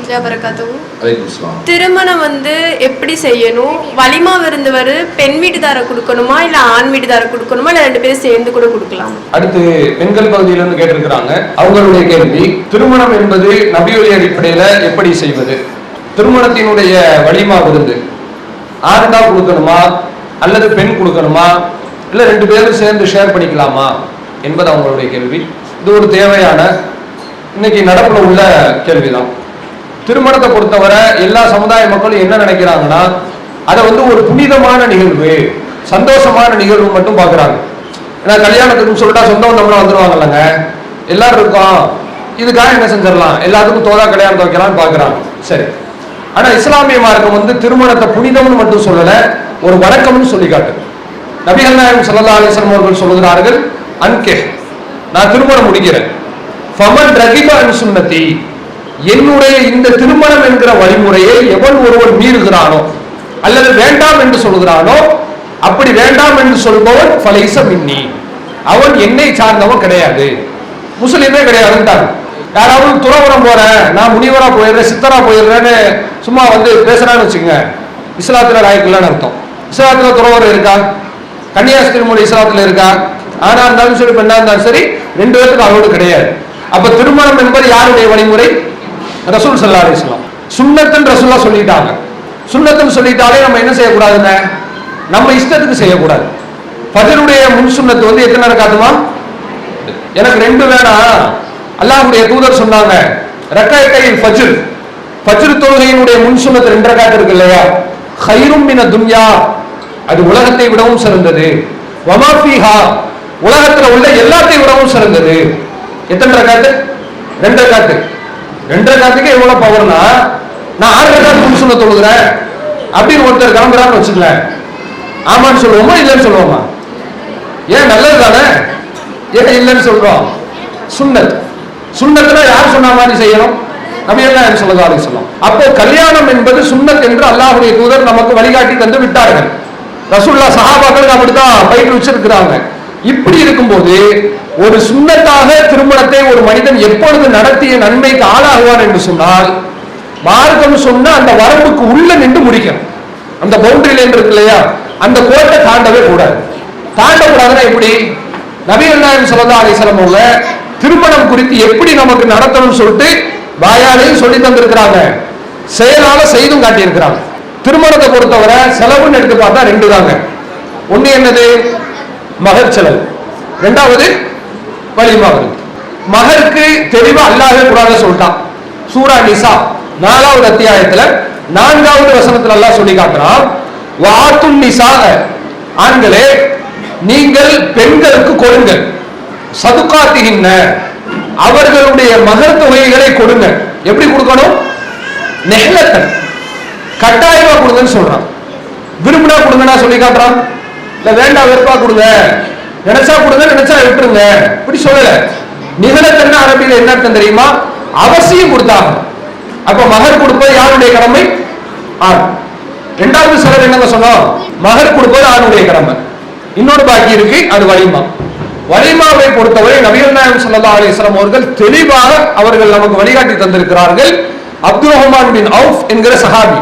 வரமத்துல்லா வரகாத்தவும் திருமணம் வந்து எப்படி செய்யணும்? வலிமா விருந்தவர் பெண் வீட்டுதார கொடுக்கணுமா? இல்ல ஆண் வீட்டுதார கொடுக்கணுமா? இல்ல ரெண்டு பேரும் சேர்ந்து கூட கொடுக்கலாம். அடுத்து பெண்கள் பகுதியிலிருந்து கேட்டிருக்கிறாங்க. அவங்களுடைய கேள்வி திருமணம் என்பது நபியொலி அடிப்படையில எப்படி செய்வது? திருமணத்தினுடைய வலிமா விருந்து. ஆண் தான் கொடுக்கணுமா? அல்லது பெண் கொடுக்கணுமா? இல்ல ரெண்டு பேரும் சேர்ந்து ஷேர் பண்ணிக்கலாமா? என்பது அவங்களுடைய கேள்வி. இது ஒரு தேவையான இன்னைக்கு நடப்புல உள்ள கேள்விதான். திருமணத்தை பொறுத்தவரை எல்லா சமுதாய மக்களும் என்ன நினைக்கிறாங்கன்னா அதை வந்து ஒரு புனிதமான நிகழ்வு சந்தோஷமான நிகழ்வு மட்டும் பார்க்கறாங்க. ஏன்னா கல்யாணத்துக்குன்னு சொல்லிட்டா சொந்த பந்தம்லாம் வந்துடுவாங்கல்லங்க எல்லாரும் இருக்கோம். இதுக்காக என்ன செஞ்சிடலாம்? எல்லாத்துக்கும் தோதா கல்யாணத்தை வைக்கலாம்னு பார்க்குறாங்க. சரி. ஆனால் இஸ்லாமிய மார்க்கம் வந்து திருமணத்தை புனிதம்னு மட்டும் சொல்லலை ஒரு வணக்கம்னு சொல்லி காட்டு நபிகள் நாயகம் சல்லா அலிஸ்லாம் அவர்கள் சொல்லுகிறார்கள் அன்கே நான் திருமணம் முடிக்கிறேன். ஃபமன் ரகிபா அன் சுன்னதி என்னுடைய இந்த திருமணம் என்கிற வழிமுறையை எவன் ஒருவன் மீறுகிறானோ அல்லது வேண்டாம் என்று சொல்கிறானோ அப்படி வேண்டாம் என்று சொல்பவன் பலைச மின்னி. அவன் என்னை சார்ந்தவன் கிடையாது. முஸ்லீமே கிடையாதுன்ட்டாங்க யாராவது துறவரம் போறேன் நான் முனிவரா போயிடுறேன் சித்தரா போயிடுறேன்னு சும்மா வந்து பேசுறான்னு வச்சுங்க இஸ்லாத்துல ராய்க்கலான்னு அர்த்தம். இஸ்லாத்துல துறவரம் இருக்கா? கன்னியாஸ்திரி மொழி இஸ்லாத்துல இருக்கா? ஆனா இருந்தாலும் சரி பெண்ணா இருந்தாலும் சரி ரெண்டு பேருக்கு அவரோடு கிடையாது. அப்ப திருமணம் என்பது யாருடைய வழிமுறை? ரசூல் சல்லா அலிஸ்லாம் சுண்ணத்துன்னு ரசூல்லா சொல்லிட்டாங்க. சுண்ணத்துன்னு சொல்லிட்டாலே நம்ம என்ன செய்யக்கூடாதுங்க? நம்ம இஷ்டத்துக்கு செய்யக்கூடாது. பதிலுடைய முன் சுண்ணத்து வந்து எத்தனை இருக்காதுமா எனக்கு ரெண்டு வேணாம் அல்லாஹுடைய தூதர் சொன்னாங்க ரக்காயத்தையில் ஃபஜ்ர். ஃபஜ்ர் தொழுகையினுடைய முன் சுண்ணத்து ரெண்டு காட்டு இருக்கு இல்லையா? ஹைரும் மின துன்யா. அது உலகத்தை விடவும் சிறந்தது. வமாஃபிஹா உலகத்தில் உள்ள எல்லாத்தையும் விடவும் சிறந்தது. எத்தனை ரக்காத்து? ரெண்டு காட்டு ரெண்டரை ரக்காத்துக்கு எவ்வளவு பவர்னா நான் ஆறு ரக்காத்து முன் தொழுகிறேன் அப்படின்னு ஒருத்தர் கிளம்புறான்னு வச்சுக்கலேன் ஆமான்னு சொல்லுவோமா இல்லைன்னு சொல்லுவோமா? ஏன் நல்லது தானே ஏன் இல்லைன்னு சொல்றோம். சுண்ணத். சுண்ணத்துல யார் சொன்ன மாதிரி செய்யணும்? நபியெல்லாம் சொல்லதா சொல்லலாம் அப்போ கல்யாணம் என்பது சுன்னத் என்று அல்லாஹ்வுடைய தூதர் நமக்கு வழிகாட்டி தந்து விட்டார்கள். ரசுல்லா சஹாபாக்கள் அப்படித்தான் பயிற்று வச்சிருக்கிறாங்க. இப்படி இருக்கும்போது ஒரு சுண்ணத்தாக திருமணத்தை ஒரு மனிதன் எப்பொழுது நடத்திய நன்மைக்கு ஆளாகுவான் என்று சொன்னால் மார்க்கம் சொன்ன அந்த வரம்புக்கு உள்ள நின்று முடிக்கணும். அந்த பவுண்டரியில இருக்கு இல்லையா? அந்த கோட்டை தாண்டவே கூடாது. தாண்டக்கூடாதுன்னா எப்படி? நபிகள் நாயகம் ஸல்லல்லாஹு அலைஹி அவங்க திருமணம் குறித்து எப்படி நமக்கு நடத்தணும்னு சொல்லிட்டு வாயாலையும் சொல்லி தந்திருக்கிறாங்க. செயலால செய்தும் காட்டியிருக்கிறாங்க. திருமணத்தை பொறுத்தவரை செலவுன்னு எடுத்து பார்த்தா ரெண்டு தாங்க. ஒன்று என்னது? மகர் செலவு. ரெண்டாவது வலிமா வருது மகருக்கு தெளிவா அல்லாஹே குரான சொல்லிட்டான். சூரா நிசா நாலாவது அத்தியாயத்துல நான்காவது வசனத்துல அல்லாஹ் சொல்லி காட்டுறான் வாத்தும் நிசா ஆண்களே நீங்கள் பெண்களுக்கு கொடுங்கள். சதுக்காத்துகின்ற அவர்களுடைய மகர் தொகைகளை கொடுங்க எப்படி கொடுக்கணும்? நெஹ்லத்தன். கட்டாயமா கொடுங்கன்னு சொல்றான். விரும்பினா கொடுங்கன்னா சொல்லி காட்டுறான். இல்ல வேண்டாம் வெறுப்பா கொடுங்க. நினைச்சா கொடுங்க நினைச்சா விட்டுருங்க. இப்படி சொல்லல. நிகழத்தன்மை அரபியில் என்ன அர்த்தம் தெரியுமா? அவசியம் கொடுத்தாங்க. அப்ப மகர் கொடுப்பது யாருடைய கடமை? ஆண். ரெண்டாவது சிலர் என்னங்க சொன்னோம்? மகர் கொடுப்பது ஆணுடைய கடமை. இன்னொரு பாக்கி இருக்கு அது வலிமா. வலிமாவை பொறுத்தவரை நபிகள் நாயகம் சல்லா அலிஸ்லாம் அவர்கள் தெளிவாக அவர்கள் நமக்கு வழிகாட்டி தந்திருக்கிறார்கள். அப்துல் ரஹ்மான் பின் அவுஃப் என்கிற சஹாபி.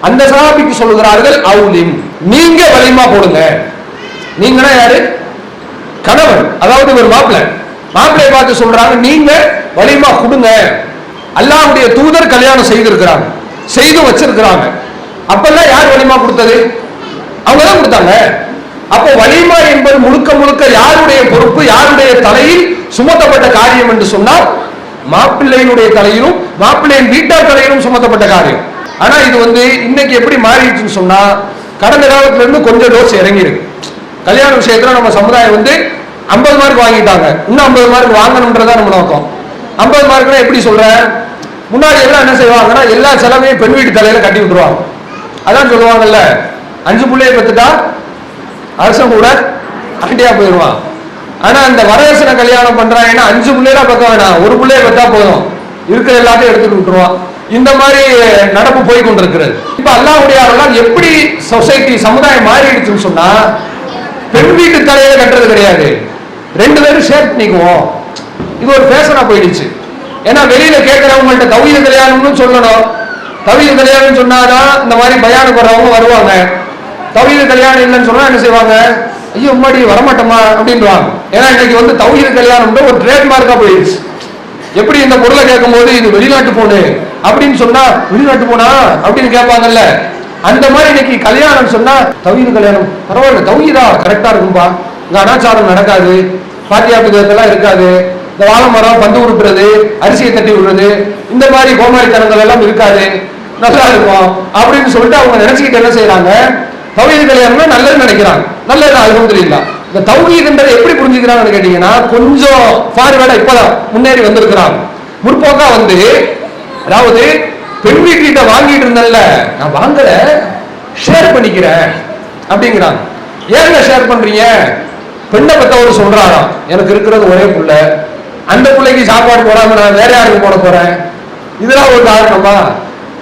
அந்த சஹாபிக்கு சொல்லுகிறார்கள் அவுலிம் நீங்க வலிமா போடுங்க. நீங்கன்னா யாரு? கணவன் அதாவது ஒரு மாப்பிள்ளை. மாப்பிள்ளையை பார்த்து சொல்றாங்க நீங்க வலிமா கொடுங்க. அல்லாவுடைய தூதர் கல்யாணம் செய்திருக்கிறாங்க. செய்து வச்சிருக்கிறாங்க. அப்பெல்லாம் யார் வலிமா கொடுத்தது? அவங்க தான் கொடுத்தாங்க. அப்போ வலிமா என்பது முழுக்க முழுக்க யாருடைய பொறுப்பு யாருடைய தலையில் சுமத்தப்பட்ட காரியம் என்று சொன்னால் மாப்பிள்ளையினுடைய தலையிலும் மாப்பிள்ளையின் வீட்டார் தலையிலும் சுமத்தப்பட்ட காரியம். ஆனா இது வந்து இன்னைக்கு எப்படி மாறிடுச்சுன்னு சொன்னா கடந்த காலத்துல இருந்து கொஞ்சம் டோஸ் இறங்கிருக்கு கல்யாண விஷயத்துல நம்ம சமுதாயம் வந்து ஐம்பது மார்க் வாங்கிட்டாங்க. இன்னும் ஐம்பது மார்க் வாங்கணுன்றதா நம்ம நோக்கம். ஐம்பது மார்க்னா எப்படி சொல்றேன் முன்னாடி எல்லாம் என்ன செய்வாங்கன்னா எல்லா செலவையும் பெண் வீட்டு தலையில கட்டி விட்டுருவாங்க. அதான் சொல்லுவாங்கல்ல அஞ்சு பிள்ளைய பத்துட்டா அரசன் கூட ஆண்டியா போயிடுவான். ஆனா அந்த வரதட்சணை கல்யாணம் பண்றாங்கன்னா அஞ்சு பிள்ளைகளா பக்கம் வேணாம். ஒரு பிள்ளைய பெற்றா போதும். இருக்கிற எல்லாத்தையும் எடுத்துட்டு விட்டுருவான். இந்த மாதிரி நடப்பு போய் கொண்டிருக்கிறது. இப்ப அல்லாஹ்வுடையாரெல்லாம் எப்படி சொசைட்டி சமுதாயம் மாறிடுச்சுன்னு சொன்னா பெண் வீட்டு தலையில கட்டுறது கிடையாது. ரெண்டு பேரும் சேர்த்து நிற்குவோம் இது ஒரு ஃபேஷனாக போயிடுச்சு. ஏன்னா வெளியில கேட்கறவங்கள்ட்ட தவிர கல்யாணம்னு சொல்லணும். தவிர கல்யாணம் சொன்னாதான் இந்த மாதிரி பயானுக்கு வர்றவங்க வருவாங்க. தவிர கல்யாணம் இல்லைன்னு சொன்னா என்ன செய்வாங்க? ஐயோ அம்மாடி வரமாட்டோமா? அப்படின்றாங்க. ஏன்னா இன்னைக்கு வந்து தவிர கல்யாணம் ஒரு ட்ரேட்மார்க்கா போயிடுச்சு. எப்படி இந்த பொருளை கேட்கும்போது இது வெளிநாட்டு போனு அப்படின்னு சொன்னா வெளிநாட்டு போனா அப்படின்னு கேட்பாங்கல்ல. அந்த மாதிரி இன்னைக்கு கல்யாணம் சொன்னா தவிர கல்யாணம் பரவாயில்ல. தவிரா கரெக்டா இருக்கும்பா. இங்க அனாச்சாரம் நடக்காது பாத்தியாப்பு இதெல்லாம் இருக்காது. இந்த வாழை மரம் பந்து உருட்டுறது அரிசியை தட்டி விடுறது இந்த மாதிரி கோமாளித்தனங்கள் எல்லாம் இருக்காது. நல்லா இருக்கும் அப்படின்னு சொல்லிட்டு அவங்க நினைச்சுக்கிட்டு என்ன செய்யறாங்க? தௌஹீத் கல்யாணம்னா நல்லதுன்னு நினைக்கிறாங்க. நல்லது அல்ஹம்துலில்லா. இந்த தௌஹீத்ன்றதை எப்படி புரிஞ்சுக்கிறாங்கன்னு கேட்டீங்கன்னா கொஞ்சம் ஃபார்வேர்டா இப்பதான் முன்னேறி வந்திருக்கிறாங்க. முற்போக்கா வந்து அதாவது பெண் வீட்டுக்கிட்ட வாங்கிட்டு இருந்தேன்ல நான் வாங்கல ஷேர் பண்ணிக்கிறேன் அப்படிங்கிறாங்க. ஏங்க ஷேர் பண்றீங்க? பெண்ணை பெற்றவர் சொல்றாராம் எனக்கு இருக்கிறது ஒரே பிள்ளை. அந்த பிள்ளைக்கு சாப்பாடு போடாம நான் வேற யாருக்கு போட போறேன்? இதெல்லாம் ஒரு காரணமா?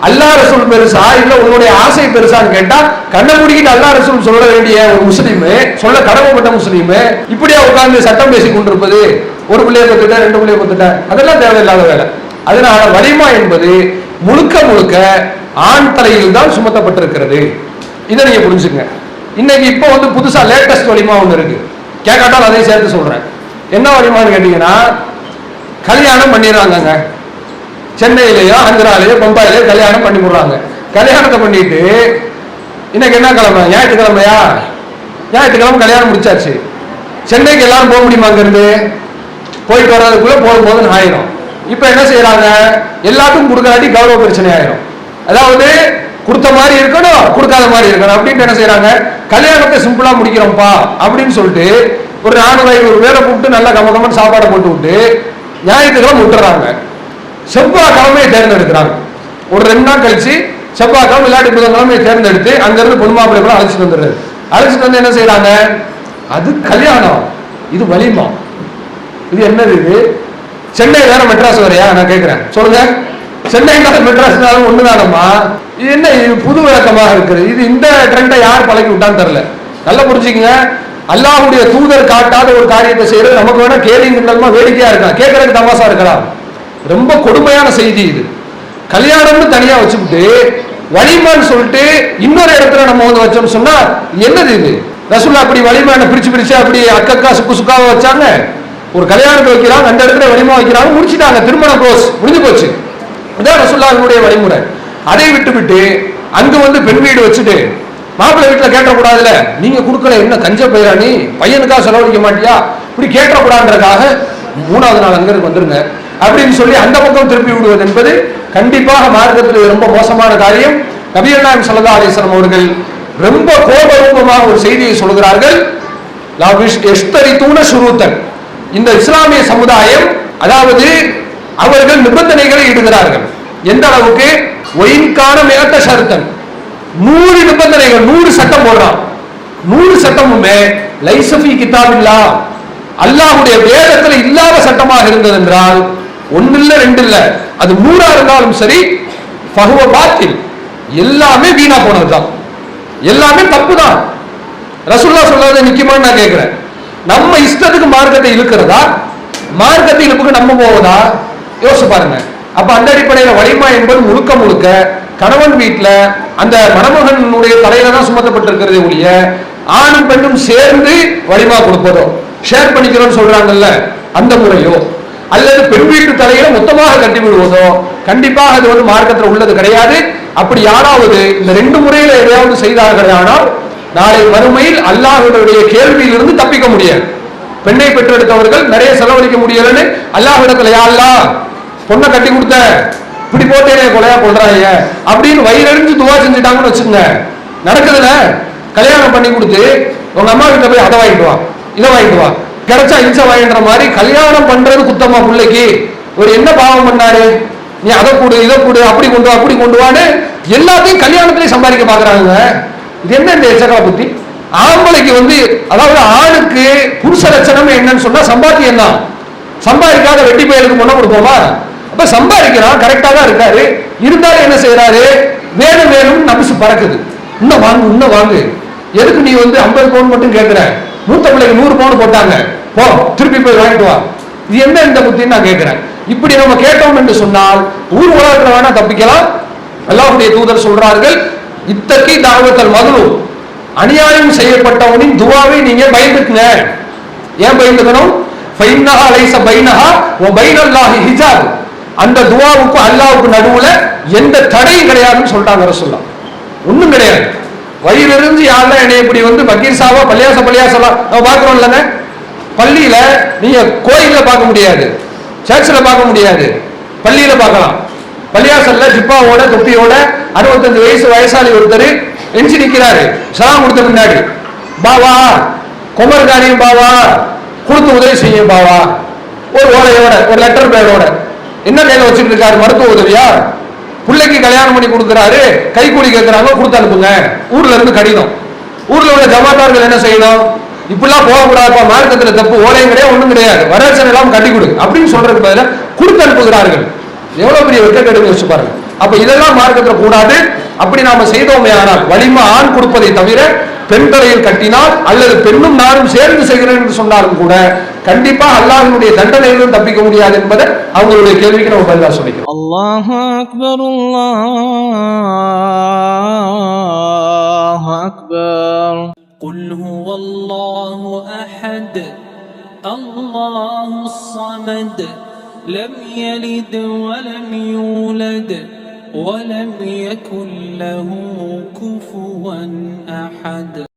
அல்லாஹ் ரசூல் பெருசா இல்ல உன்னுடைய ஆசை பெருசான்னு கேட்டா கண்ணை முடிக்கிட்டு அல்லாஹ் ரசூல் சொல்ல வேண்டிய ஒரு முஸ்லீமு சொல்ல கடமைப்பட்ட முஸ்லீமு இப்படியா உட்கார்ந்து சட்டம் பேசி கொண்டிருப்பது ஒரு பிள்ளைய பத்துட்டேன் ரெண்டு பிள்ளைய பத்துட்டேன் அதெல்லாம் தேவையில்லாத வேலை. அதனால வலிமா என்பது முழுக்க முழுக்க ஆண் தலையில் தான் சுமத்தப்பட்டிருக்கிறது. இதை நீங்க புரிஞ்சுங்க. இன்னைக்கு இப்போ வந்து புதுசா லேட்டஸ்ட் வலிமா ஒன்று இருக்கு. கேட்காட்டால் அதையும் சேர்த்து சொல்கிறேன் என்ன வழிமான்னு கேட்டீங்கன்னா கல்யாணம் பண்ணிடுறாங்கங்க. சென்னையிலேயோ ஆந்திராலேயோ பம்பாயிலேயோ கல்யாணம் பண்ணி விடுறாங்க. கல்யாணத்தை பண்ணிட்டு இன்னைக்கு என்ன கிழமை? ஞாயிற்றுக்கிழமையா? ஞாயிற்றுக்கிழமை கல்யாணம் முடிச்சாச்சு. சென்னைக்கு எல்லாரும் போக முடியுமா அங்கேருந்து? போயிட்டு வர்றதுக்குள்ளே போதும் போதுன்னு ஆயிரும். இப்போ என்ன செய்யறாங்க? எல்லாத்துக்கும் கொடுக்காட்டி கௌரவ பிரச்சனை ஆயிரும். அதாவது கொடுத்த மாதிரி இருக்கணும் கொடுக்காத மாதிரி இருக்கணும். அப்படின்னு என்ன செய்யறாங்க கல்யாணத்தை சிம்பிளா முடிக்கிறோம்ப்பா அப்படின்னு சொல்லிட்டு ஒரு நானூறு ஐநூறு பேரை கூப்பிட்டு நல்லா கம கமன்னு சாப்பாடை போட்டு விட்டு ஞாயிற்றுக்கிழமை விட்டுறாங்க செவ்வாய்க்கிழமையை தேர்ந்தெடுக்கிறாங்க. ஒரு ரெண்டு நாள் கழிச்சு செவ்வாய்க்கிழமை இல்லாட்டி புதன்கிழமையை தேர்ந்தெடுத்து அங்கிருந்து பொண்ணு மாப்பிள்ளை கூட அழைச்சிட்டு வந்துடுறது அழைச்சிட்டு வந்து என்ன செய்யறாங்க அது கல்யாணம். இது வலிமா. இது என்னது இது? சென்னை வேற மெட்ராஸ் வரையா? நான் கேட்கிறேன் சொல்லுங்க. சென்னை மெட்ராஸ்னாலும் ஒண்ணுதானம்மா? இது என்ன இது புது விளக்கமாக இருக்குது இது இந்த ட்ரெண்டை யார் பழக்கி விட்டான்னு தெரில நல்லா புரிஞ்சுக்கங்க. அல்லாஹுடைய தூதர் காட்டாத ஒரு காரியத்தை செய்யறது நமக்கு வேணா கேள்வி கிண்டலமா வேடிக்கையா இருக்கலாம். கேட்கறதுக்கு தமாசா இருக்கலாம். ரொம்ப கொடுமையான செய்தி இது. கல்யாணம்னு தனியா வச்சுக்கிட்டு வலிமான்னு சொல்லிட்டு இன்னொரு இடத்துல நம்ம வந்து வச்சோம்னு சொன்னா என்னது இது? ரசுல்லா அப்படி வலிமான பிரிச்சு பிரிச்சு அப்படி அக்கக்கா சுக்கு சுக்காவ வச்சாங்க? ஒரு கல்யாணத்தை வைக்கிறாங்க அந்த இடத்துல வலிமா வைக்கிறாங்க முடிச்சிட்டாங்க. திருமண கோர்ஸ் முடிஞ்சு போச்சு. இதான் ரசூல்லாவினுடைய வழிமுறை. அதை விட்டு விட்டு அங்க வந்து பெண் வீடு வச்சுட்டு மாப்பிள்ளை வீட்டில் கேட்டக்கூடாதுல? நீங்க கொடுக்கல என்ன கஞ்ச பயிரா நீ பையனுக்காக செலவழிக்க மாட்டியா? இப்படி கேட்டக்கூடாதுன்றதுக்காக மூணாவது நாள் அங்கிருந்து வந்துருங்க. அப்படின்னு சொல்லி அந்த பக்கம் திருப்பி விடுவது என்பது கண்டிப்பாக மார்க்கத்தில் ரொம்ப மோசமான காரியம். நபிகள் நாயம் சல்லா அலிஸ்லாம் அவர்கள் ரொம்ப கோபரூபமாக ஒரு செய்தியை சொல்கிறார்கள். தூண சுருத்தன் இந்த இஸ்லாமிய சமுதாயம் அதாவது அவர்கள் நிபந்தனைகளை இடுகிறார்கள். எந்த அளவுக்கு? ஒயின்கான மேட்ட சருத்தன். நூறு நிபந்தனைகள் நூறு சட்டம் போடுறான். நூறு சட்டமுமே லைசபி கிதாபில்லா. அல்லாஹுடைய வேதத்துல இல்லாத சட்டமாக இருந்தது என்றால் ஒன்னு இல்ல ரெண்டு இல்ல அது நூறா இருந்தாலும் சரி பகுவ பாத்தில் எல்லாமே வீணா போனதுதான். எல்லாமே தப்பு தான் ரசுல்லா சொல்றது நிக்குமான்னு நான் கேட்கிறேன். நம்ம இஷ்டத்துக்கு மார்க்கத்தை இழுக்கிறதா? மார்க்கத்தை இழுப்புக்கு நம்ம போவதா? யோசிச்சு பாருங்க. அப்ப அந்த அடிப்படையில வலிமா என்பது முழுக்க முழுக்க கணவன் வீட்டில் அந்த மணமகனுடைய தலையில தான் சுமத்தப்பட்டிருக்கிறதே ஒழிய ஆணும் பெண்ணும் சேர்ந்து வலிமா கொடுப்பதோ ஷேர் பண்ணிக்கிறோம்னு சொல்றாங்கல்ல அந்த முறையோ அல்லது பெண் வீட்டு தலையில மொத்தமாக கட்டி விடுவதோ கண்டிப்பாக அது வந்து மார்க்கத்தில் உள்ளது கிடையாது. அப்படி யாராவது இந்த ரெண்டு முறையில எதையாவது செய்தார்கள் ஆனால் நாளை மறுமையில் அல்லாஹ்வுடைய கேள்வியிலிருந்து தப்பிக்க முடியாது. பெண்ணை பெற்றெடுத்தவர்கள் நிறைய செலவழிக்க முடியலன்னு அல்லாஹிடத்துல யா அல்லாஹ் பொண்ணை கட்டி கொடுத்த. இப்படி போட்டேனே கொலையா கொள்றாங்க அப்படின்னு வயிறறிஞ்சு துவா செஞ்சுட்டாங்கன்னு வச்சுக்கோங்க. நடக்குதுல? கல்யாணம் பண்ணி கொடுத்து உங்க அம்மா கிட்ட போய் அதை வாங்கிட்டு வா இதை வாங்கிட்டு வா. கிடைச்சா இன்ச வாங்கின்ற மாதிரி கல்யாணம் பண்றது குத்தமா பிள்ளைக்கு. ஒரு என்ன பாவம் பண்ணாரு? நீ அதை கொடு இதை கொடு அப்படி கொண்டு வா அப்படி கொண்டு வான்னு எல்லாத்தையும் கல்யாணத்திலையும் சம்பாதிக்க பாக்குறாங்க. இது என்ன இந்த எச்சக்கலா புத்தி? ஆம்பளைக்கு வந்து அதாவது ஆணுக்கு புருஷ லட்சணம் என்னன்னு சொன்னா சம்பாத்தியம் தான் சம்பாதிக்காத வெட்டி பயலுக்கு முன்ன கொடுப்போமா? அப்ப சம்பாதிக்கிறான் கரெக்டாக தான் இருக்காரு. இருந்தாலும் என்ன செய்யறாரு வேணும் வேணும் நபிசு பறக்குது. இன்னும் வாங்கு இன்னும் வாங்கு. எதுக்கு நீ வந்து ஐம்பது பவுன் மட்டும் கேட்கிற மூத்த பிள்ளைக்கு நூறு பவுன் போட்டாங்க. போ திருப்பி போய் வாங்கிட்டு வா. இது என்ன இந்த புத்தின்னு நான் கேட்கிறேன் இப்படி நம்ம கேட்டோம் என்று சொன்னால் ஊர் உலகத்தில் வேணா தப்பிக்கலாம். அல்லாஹுடைய தூதர் சொல்றார்கள் இத்தக்கி தாவத்தல் மதுலும் அநியாயம் செய்யப்பட்டவனின் துவாவை நீங்க பயந்துக்குங்க. ஏன் பயந்துக்கணும்? ஃபைன்னஹா லைஸ பைனஹா ஓ பைனல்லாஹி ஹிஜாப். அந்த துவாவுக்கும் அல்லாவுக்கும் நடுவுல எந்த தடையும் கிடையாதுன்னு சொல்றாங்க ரசூலுல்லாஹ். ஒண்ணும் கிடையாது. வயிறிலிருந்து யாரெல்லாம் என்னை இப்படி வந்து பக்கீர் சாவா பள்ளியாச பள்ளியாசலாம் நம்ம பார்க்கிறோம் இல்லைங்க? பள்ளியில நீங்க கோயில்ல பார்க்க முடியாது. சர்ச்சில் பார்க்க முடியாது. பள்ளியில பார்க்கலாம். பள்ளியாசல்ல ஜிப்பாவோட தொப்பியோட அறுபத்தஞ்சு வயசு வயசாளி ஒருத்தர் எஞ்சி நிற்கிறாரு சலாம் கொடுத்த முன்னாடி பாவா குமர்காரியும் பாவா கொடுத்து உதவி செய்யும் பாவா. ஒரு ஓலையோட ஒரு லெட்டர் பேரோட என்ன கையில வச்சுட்டு இருக்காரு? மருத்துவ உதவியா? பிள்ளைக்கு கல்யாணம் பண்ணி கொடுக்குறாரு. கைக்கூலி கேட்கறாங்க கொடுத்து அனுப்புங்க. ஊர்ல இருந்து கடிதம். ஊர்ல உள்ள ஜமாத்தார்கள் என்ன செய்யணும்? இப்படிலாம் போகக்கூடாதுப்பா மார்க்கத்துல தப்பு ஓலையும் கிடையாது ஒண்ணும் கிடையாது. வரட்சணை எல்லாம் கட்டி கொடு. அப்படின்னு சொல்றதுக்கு பதிலாக கொடுத்து அனுப்புகிறார்கள். எவ்வளவு பெரிய வெட்டக்கெடுங்க வச்சு பாருங்க. அப்ப இதெல்லாம் மார்க்கத்துல கூடாது. அப்படி நாம செய்தோமே ஆனால் வலிமை ஆண் கொடுப்பதை தவிர பெண் தலையில் கட்டினால் அல்லது பெண்ணும் நானும் சேர்ந்து செய்கிறேன் என்று சொன்னாலும் கூட கண்டிப்பா அல்லாஹினுடைய தண்டனையிலும் தப்பிக்க முடியாது என்பதை அவங்களுடைய கேள்விக்கு நம்ம பதிலா சொல்லிக்கிறோம் الله أكبر الله أكبر قل هو الله احد الله الصمد لم يلد ولم يولد ولم يكن له كفوا أحد.